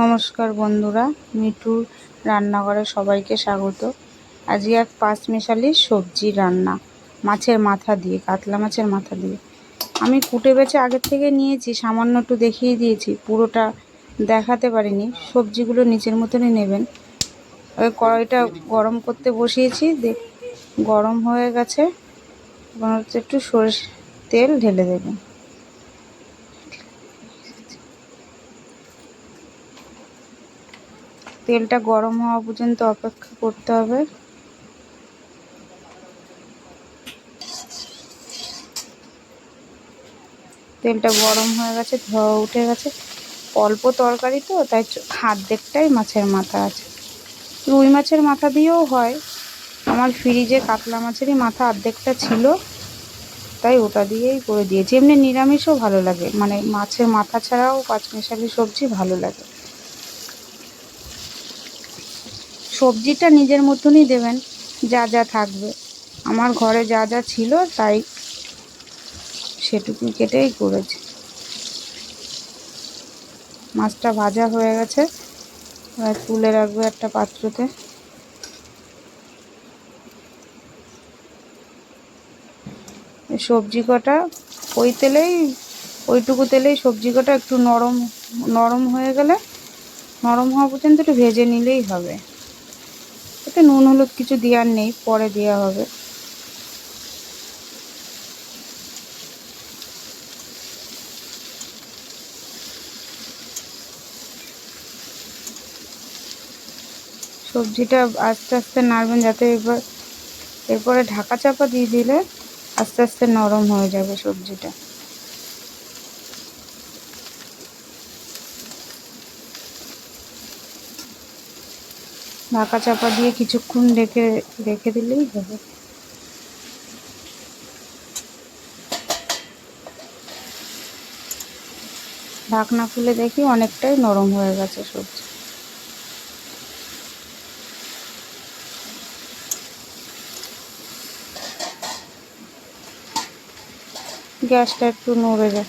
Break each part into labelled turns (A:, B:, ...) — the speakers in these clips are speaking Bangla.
A: নমস্কার বন্ধুরা মিঠুর রান্নাঘরে সবাইকে স্বাগত। আজকে এক পাঁচমিশালি সবজি রান্না, মাছের মাথা দিয়ে, কাতলা মাছের মাথা দিয়ে। আমি কুটে বেছে আগের থেকে নিয়েছি, সামান্য একটু দেখিয়ে দিয়েছি, পুরোটা দেখাতে পারিনি। সবজিগুলো নিচের মতনই নেবেন। ওই কড়াইটা গরম করতে বসিয়েছি দেখ গরম হয়ে গেছে। একটু সরষে তেল ঢেলে দেবেন। তেলটা গরম হওয়া পর্যন্ত অপেক্ষা করতে হবে। তেলটা গরম হয়ে গেছে, ধোয়া উঠে গেছে। অল্প তরকারি তো, তাই হাত মাছের মাথা আছে। রুই মাছের মাথা দিয়েও হয়। আমার ফ্রিজে কাতলা মাছেরই মাথা অর্ধেকটা ছিল, তাই ওটা দিয়েই করে দিয়েছি। এমনি নিরামিষও ভালো লাগে মানে মাছের মাথা ছাড়াও পাঁচমিশালি সবজি ভালো লাগে। সবজিটা নিজের মতনই দেবেন, যা যা থাকবে। আমার ঘরে যা যা ছিল, তাই সেটুকু কেটেই করেছি। মাছটা ভাজা হয়ে গেছে। এবার তুলে রাখব একটা পাত্রতে। সবজি কটা, ওই তেলেই, ওইটুকু তেলেই সবজি কটা একটু নরম নরম হয়ে গেলে, নরম হওয়া পর্যন্ত একটু ভেজে নিলেই হবে। এতে নুন, হলুদ কিছু দেওয়ার নেই, পরে দেওয়া হবে। সবজিটা আস্তে আস্তে নাড়বেন যাতে এবার এরপরে ঢাকা চাপা দিয়ে দিলে আস্তে আস্তে নরম হয়ে যাবে সবজিটা। ঢাকা চাপা দিয়ে কিছুক্ষণ রেখে রেখে দিলেই হবে। ঢাকনা খুলে দেখি অনেকটাই নরম হয়ে গেছে সবজি। গ্যাসটা একটু নড়ে যায়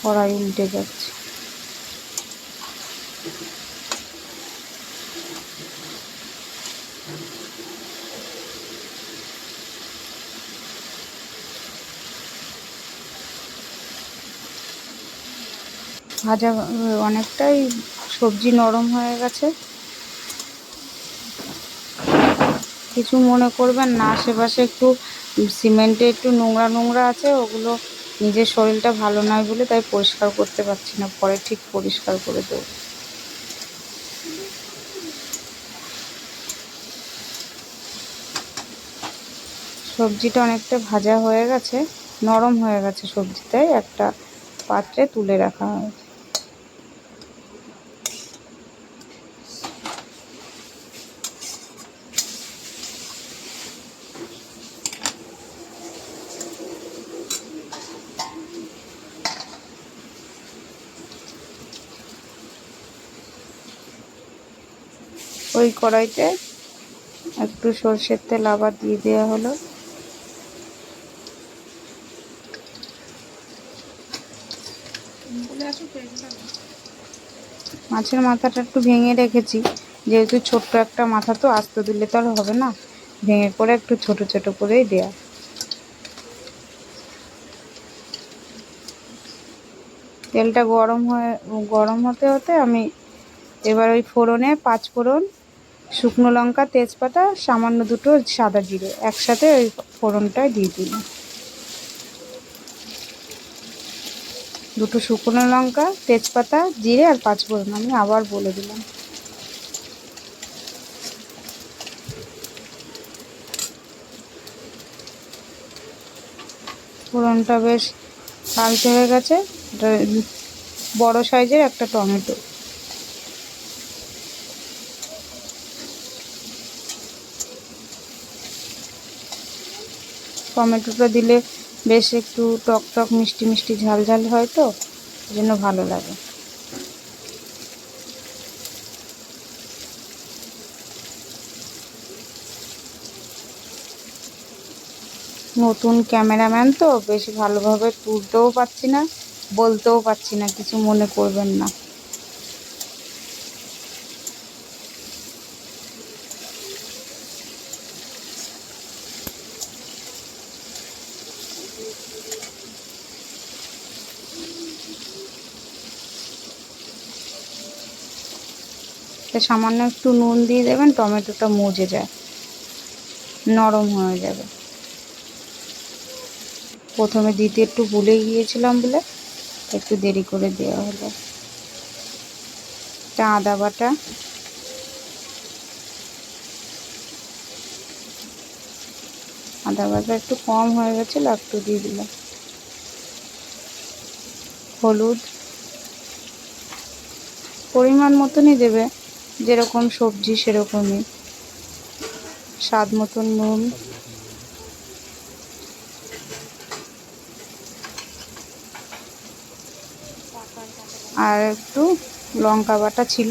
A: কড়াই উল্টে যাচ্ছে। ভাজা অনেকটাই সবজি নরম হয়ে গেছে। কিছু মনে করবেন না, আশেপাশে একটু সিমেন্টে একটু নোংরা নোংরা আছে, ওগুলো নিজের শরীরটা ভালো নয় বলে তাই পরিষ্কার করতে পারছি না, পরে ঠিক পরিষ্কার করে দেবো। সবজিটা অনেকটা ভাজা হয়ে গেছে, নরম হয়ে গেছে সবজিটাই, একটা পাত্রে তুলে রাখা হয়েছে। ওই কড়াইতে একটু সর্ষের তেল আবার দিয়ে দেওয়া হলো। মাছের মাথাটা একটু ভেঙে রেখেছি, যেহেতু ছোট্ট একটা মাথা তো, আস্ত দিলে তো আর হবে না। ভেঙে করে একটু ছোট ছোট করেই দেয়া। তেলটা গরম হয়ে, গরম হতে হতে আমি এবার ওই ফোড়নে পাঁচ ফোড়ন শুকনো লঙ্কা, তেজপাতা, সামান্য দুটো সাদা জিরে। একসাথে ওই ফোড়নটায় দিয়ে দিলাম দুটো শুকনো লঙ্কা, তেজপাতা, জিরে আর পাঁচ ফোড়ন। আমি আবার বলে দিলাম। ফোড়নটা বেশ লালচে হয়ে গেছে। বড় সাইজের একটা টমেটো। টমেটোটা দিলে বেশ একটু টক টক, মিষ্টি মিষ্টি, ঝাল ঝাল হয় তো জন্য ভালো লাগে। নতুন ক্যামেরাম্যান তো, বেশি ভালোভাবে তুলতেও পারছি না, বলতেও পারছি না, কিছু মনে করবেন না। সামান্য একটু নুন দিয়ে দেবেন, টমেটোটা মজে যায়, নরম হয়ে যাবে। প্রথমে দিতে একটু ভুলে গিয়েছিলাম বলে একটু দেরি করে দেওয়া হলো। একটা আদা বাটা আদা বাটা একটু কম হয়ে গেছিল একটু দিয়ে দিলাম। হলুদ, পরিমাণ মতনই দেবে। যেরকম সবজি, সেরকমই। স্বাদ মতন নুন। আর একটু লঙ্কা বাটা ছিল।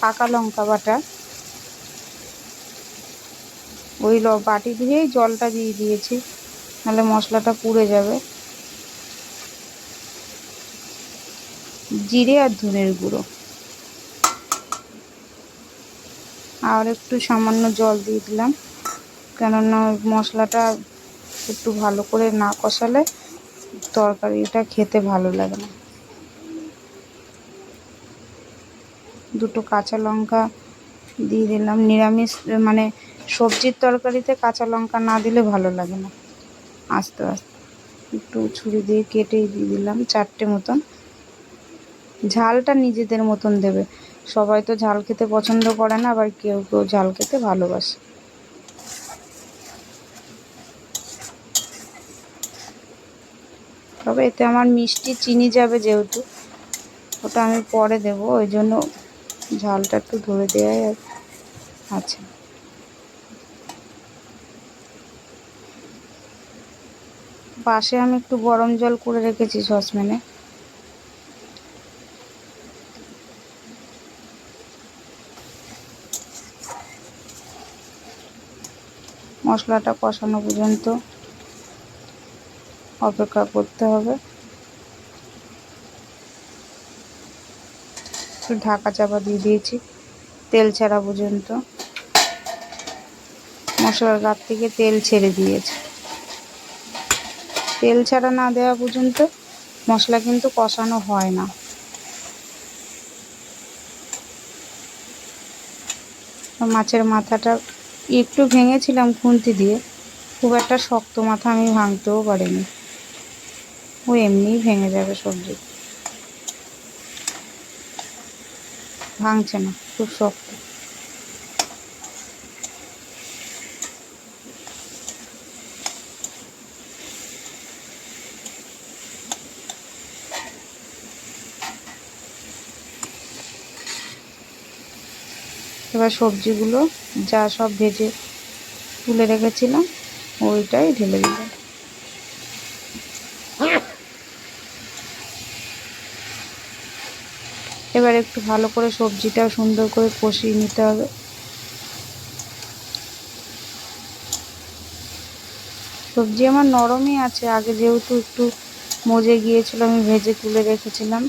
A: পাকা লঙ্কা বাটা। ওই বাটি দিয়েই জলটা দিয়ে দিয়েছি, নাহলে মশলাটা পুড়ে যাবে। জিরে আর ধনের গুঁড়ো। আর একটু সামান্য জল দিয়ে দিলাম। কেননা মশলাটা একটু ভালো করে না কষালে তরকারিটা খেতে ভালো লাগে না। দুটো কাঁচা লঙ্কা দিয়ে দিলাম। নিরামিষ মানে সবজির তরকারিতে কাঁচা লঙ্কা না দিলে ভালো লাগে না। আস্তে আস্তে একটু ছুরি দিয়ে কেটেই দিয়ে দিলাম চারটে মতন। ঝালটা নিজেদের মতন দেবে। সবাই তো ঝাল খেতে পছন্দ করে না, আবার কেউ কেউ ঝাল খেতে ভালোবাসে। তবে এতে আমার মিষ্টি চিনি যাবে যেহেতু, ওটা আমি পরে দেব, ওই জন্য ঝালটা একটু ধরে দেওয়াই আছে। পাশে আমি একটু গরম জল করে রেখেছি সসপ্যানে। মশলাটা কষানো পর্যন্ত অপেক্ষা করতে হবে। ঢাকা চাপা দিয়ে দিয়েছি, তেল ছাড়া পর্যন্ত। মশলার গাছ থেকে তেল ছেড়ে দিয়েছে। তেল ছাড়া না দেওয়া পর্যন্ত মশলা কিন্তু কষানো হয় না। মাছের মাথাটা একটু ভেঙেছিলাম খুন্তি দিয়ে। খুব একটা শক্ত মাথা আমি ভাঙতেও পারিনি। ও এমনিই ভেঙে যাবে সবজি। ভাঙছে না, খুব শক্ত। এবার সবজিগুলো যা সব ভেজে তুলে রেখেছিলাম, ওইটাই ঢেলে দিলাম। এবার একটু ভালো করে সবজিটা সুন্দর করে কষিয়ে নিতে হবে। সবজি আমার নরমই আছে, আগে যেহেতু একটু মজে গিয়েছিল, আমি ভেজে তুলে রেখেছিলাম।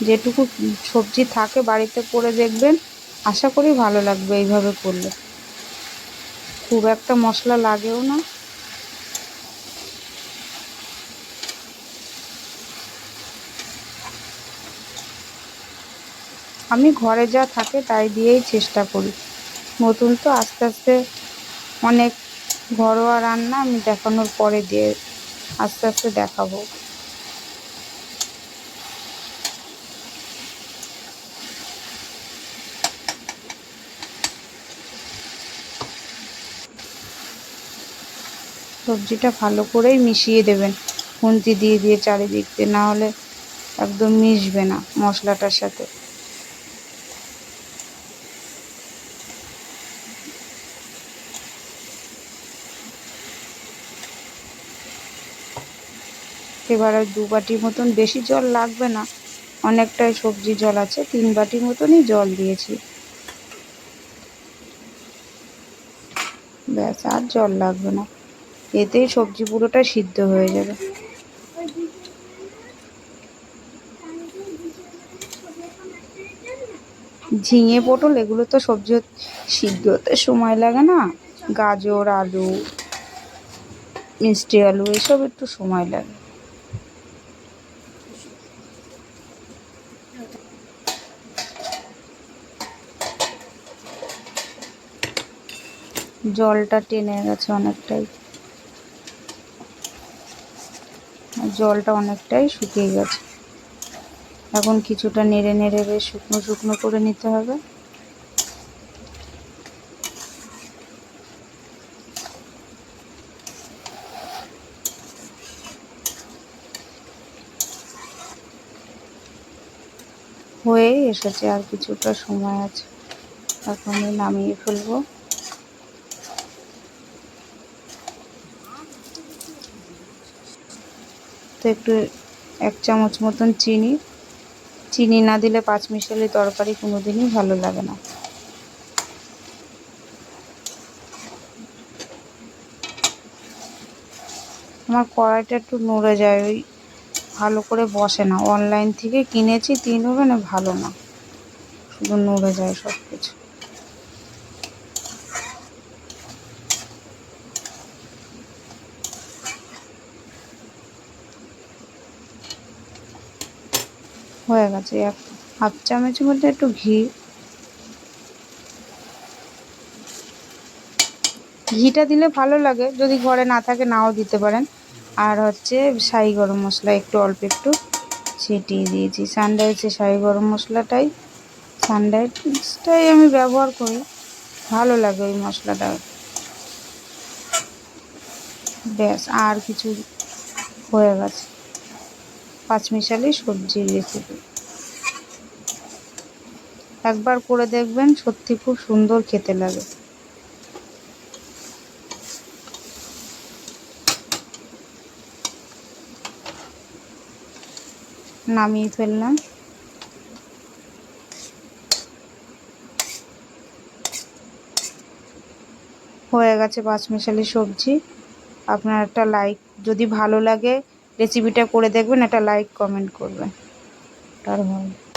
A: যেটুকু সবজি থাকে বাড়িতে করে দেখবেন, আশা করি ভালো লাগবে এইভাবে করলে। খুব একটা মশলা লাগেও না। আমি ঘরে যা থাকে তাই দিয়েই চেষ্টা করি। নতুন তো আস্তে আস্তে অনেক ঘরোয়া রান্না আমি দেখানোর পরে দিয়ে আস্তে আস্তে দেখাবো। সবজিটা ভালো করেই মিশিয়ে দেবেন। খুন্তি দিয়ে দিয়ে চারিদিক দিয়ে না হলে একদম মিশবে না মশলাটার সাথে। এবারে দু বাটি মতন, বেশি জল লাগবে না। অনেকটাই সবজি জল আছে, তিন বাটি মতনই জল দিয়েছি। ব্যাস, আর জল লাগবে না। এতেই সবজি পুরোটা সিদ্ধ হয়ে যাবে। ঝিঙে, পটল, এগুলো তো সবজি সিদ্ধ হতে সময় লাগে না। গাজর, আলু, মিষ্টি আলু, এসব একটু সময় লাগে। জলটা টেনে গেছে অনেকটাই আর জলটা অনেকটাই শুকিয়ে গেছে। এখন কিছুটা নেড়ে নেড়ে বেশ শুকনো শুকনো করে নিতে হবে। হয়েই এসেছে আর কিছুটা সময় আছে। এখনই নামিয়ে ফেলব। তো একটু এক চামচ মতন চিনি। চিনি না দিলে পাঁচ মিশালি তরকারি কোনো দিনই ভালো লাগে না। আমার কড়াইটা একটু নড়ে যায়, ওই ভালো করে বসে না। অনলাইন থেকে কিনেছি, তিন ওভেনে ভালো না। শুধু নড়ে যায় সব কিছু হয়ে গেছে। এক হাফ চামচের মধ্যে একটু ঘি। ঘিটা দিলে ভালো লাগে, যদি ঘরে না থাকে নাও দিতে পারেন। আর হচ্ছে শাহি গরম মশলা একটু, অল্প একটু ছিটিয়ে দিয়েছি। সানরাইসে শাহি গরম মশলাটাই সানরাইসটাই আমি ব্যবহার করি। ভালো লাগে ওই মশলাটা। ব্যাস, আর কিছু হয়ে গেছে। পাঁচমিশালি সবজির রেসিপি একবার করে দেখবেন সত্যি খুব সুন্দর খেতে লাগে। নামিয়ে ফেললাম। হয়ে গেছে পাঁচমিশালি সবজি। আপনার একটা লাইক যদি ভালো লাগে রেসিপিটা করে দেখবেন একটা লাইক কমেন্ট করবেন। তার ভালো।